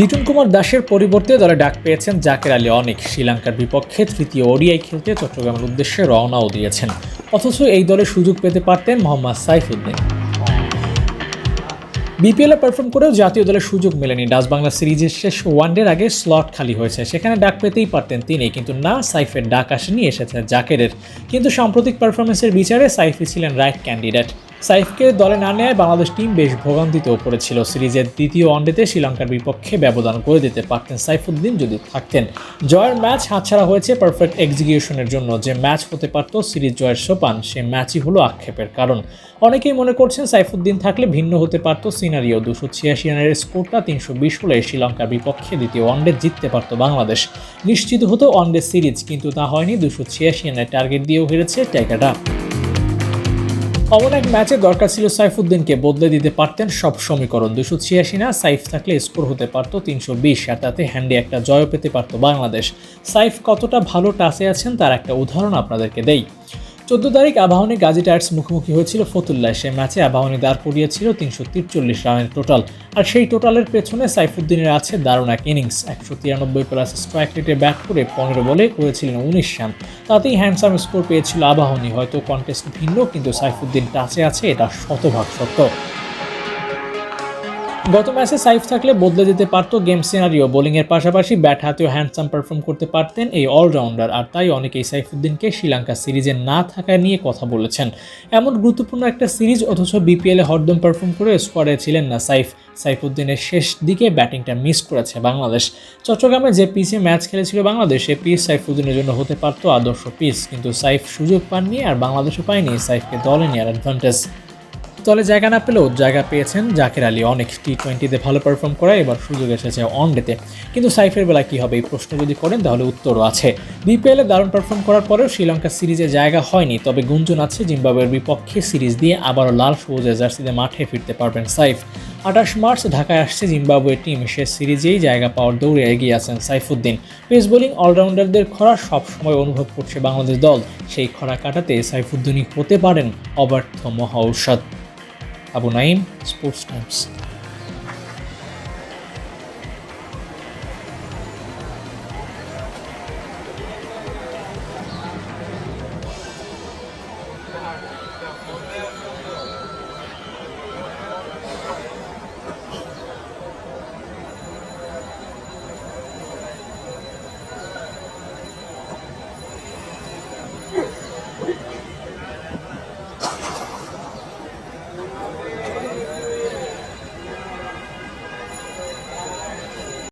লিটন কুমার দাসের পরিবর্তে দলে ডাক পেয়েছেন জাকের আলী অনেক। শ্রীলঙ্কার বিপক্ষে তৃতীয় ওডিআই খেলতে চট্টগ্রামের উদ্দেশ্যে রওনাও দিয়েছেন। অথচ এই দলে সুযোগ পেতে পারতেন মোহাম্মদ সাইফুদ্দিন। বিপিএলে পারফর্ম করেও জাতীয় দলের সুযোগ মেলেনি। ডাচ বাংলা সিরিজের শেষ ওয়ানডের আগে স্লট খালি হয়েছে। সেখানে ডাক পেতেই পারতেন তিনি, কিন্তু না, সাইফের ডাক আসেনি, এসেছে জাকেরের। কিন্তু সাম্প্রতিক পারফরমেন্সের বিচারে সাইফই ছিলেন রাইট ক্যান্ডিডেট সাইফকে দলে না নেয় বাংলাদেশ টিম বেশ ভোগান্তিতেও পড়েছিল। সিরিজের দ্বিতীয় ওয়ানডেতে শ্রীলঙ্কার বিপক্ষে ব্যবধান করে দিতে পারতেন সাইফুদ্দিন যদি থাকতেন। জয়ের ম্যাচ হাতছাড়া হয়েছে পারফেক্ট এক্সিকিউশনের জন্য। যে ম্যাচ হতে পারত, সিরিজ জয়ের সোপান, সে ম্যাচই হলো আক্ষেপের কারণ। অনেকেই মনে করছেন সাইফুদ্দিন থাকলে ভিন্ন হতে পারত সিনারিও। দুশো ছিয়াশি রানের স্কোরটা তিনশো বিশ হলে শ্রীলঙ্কার বিপক্ষে দ্বিতীয় ওয়ানডে জিততে পারত বাংলাদেশ। নিশ্চিত হতো ওয়ানডে সিরিজ, কিন্তু তা হয়নি। দুশো ছিয়াশি রানের টার্গেট দিয়েও হেরেছে টাইগাররা। অমন এক ম্যাচে দরকার ছিল সাইফুদ্দিনকে। বদলে দিতে পারতেন সব সমীকরণ। দুশো ছিয়াশি না, সাইফ থাকলে স্কোর হতে পারতো তিনশো বিশ, আর তাতে হ্যান্ডে একটা জয় পেতে পারত বাংলাদেশ। সাইফ কতটা ভালো টাচে আছেন তার একটা উদাহরণ আপনাদেরকে দেই। চোদ্দ তারিখ আবাহনী গাজী টায়ার্স মুখোমুখি হয়েছিল ফতুল্লায় সে ম্যাচে। আবাহনী দাঁড় করিয়েছিল তিনশো তিরচল্লিশ রানের টোটাল। আর সেই টোটালের পেছনে সাইফুদ্দিনের আছে দারুণ এক ইনিংস। একশো তিরানব্বই প্লাস স্ট্রাইক রেটে ব্যাট করে পনেরো বলে করেছিলেন উনিশ রান। তাতেই হ্যান্ডসাম স্কোর পেয়েছিল আবাহনী। হয়তো কন্টেস্ট ভিন্ন, কিন্তু সাইফুদ্দিন টাচে আছে, এটা শতভাগ সত্য। গত ম্যাচে সাইফ থাকলে বদলে যেতে পারতো গেম সিনারিও বোলিংয়ের পাশাপাশি ব্যাট হাতেও হ্যান্ডসাম পারফর্ম করতে পারতেন এই অলরাউন্ডার আর তাই অনেকেই সাইফুদ্দিনকে শ্রীলঙ্কা সিরিজে না থাকা নিয়ে কথা বলেছেন। এমন গুরুত্বপূর্ণ একটা সিরিজ অথচ বিপিএলে হরদম পারফর্ম করে স্কোয়াডে ছিলেন না সাইফ। সাইফুদ্দিনের শেষ দিকে ব্যাটিংটা মিস করেছে বাংলাদেশ। চট্টগ্রামে যে পিচে ম্যাচ খেলেছিল বাংলাদেশ, সে পিচ সাইফুদ্দিনের জন্য হতে পারতো আদর্শ পিচ কিন্তু সাইফ সুযোগ পাননি আর বাংলাদেশও পায়নি সাইফকে দলে নেওয়ার অ্যাডভান্টেজ দলে জায়গা না পেলেও জায়গা পেয়েছেন জাকের আলী। অনেক টি টোয়েন্টিতে ভালো পারফর্ম করে এবার সুযোগ এসেছে অন ডেতে কিন্তু সাইফের বেলা কী হবে এই প্রশ্ন যদি করেন, তাহলে উত্তরও আছে। বিপিএলে দারুণ পারফর্ম করার পরেও শ্রীলঙ্কা সিরিজে জায়গা হয়নি, তবে গুঞ্জন আছে জিম্বাবুয়ের বিপক্ষে সিরিজ দিয়ে আবারও লাল সবুজ জার্সিতে মাঠে ফিরতে পারবেন সাইফ। আঠাশ মার্চ ঢাকায় আসছে জিম্বাবুয়ের টিম সে সিরিজেই জায়গা পাওয়ার দৌড়ে এগিয়ে আছেন সাইফুদ্দিন। পেস বোলিং অলরাউন্ডারদের খরা সবসময় অনুভব করছে বাংলাদেশ দল। সেই খরা কাটাতে সাইফুদ্দিনই হতে পারেন অবার্থ মহা ঔষধ। Abu Naim Sports Times. Thank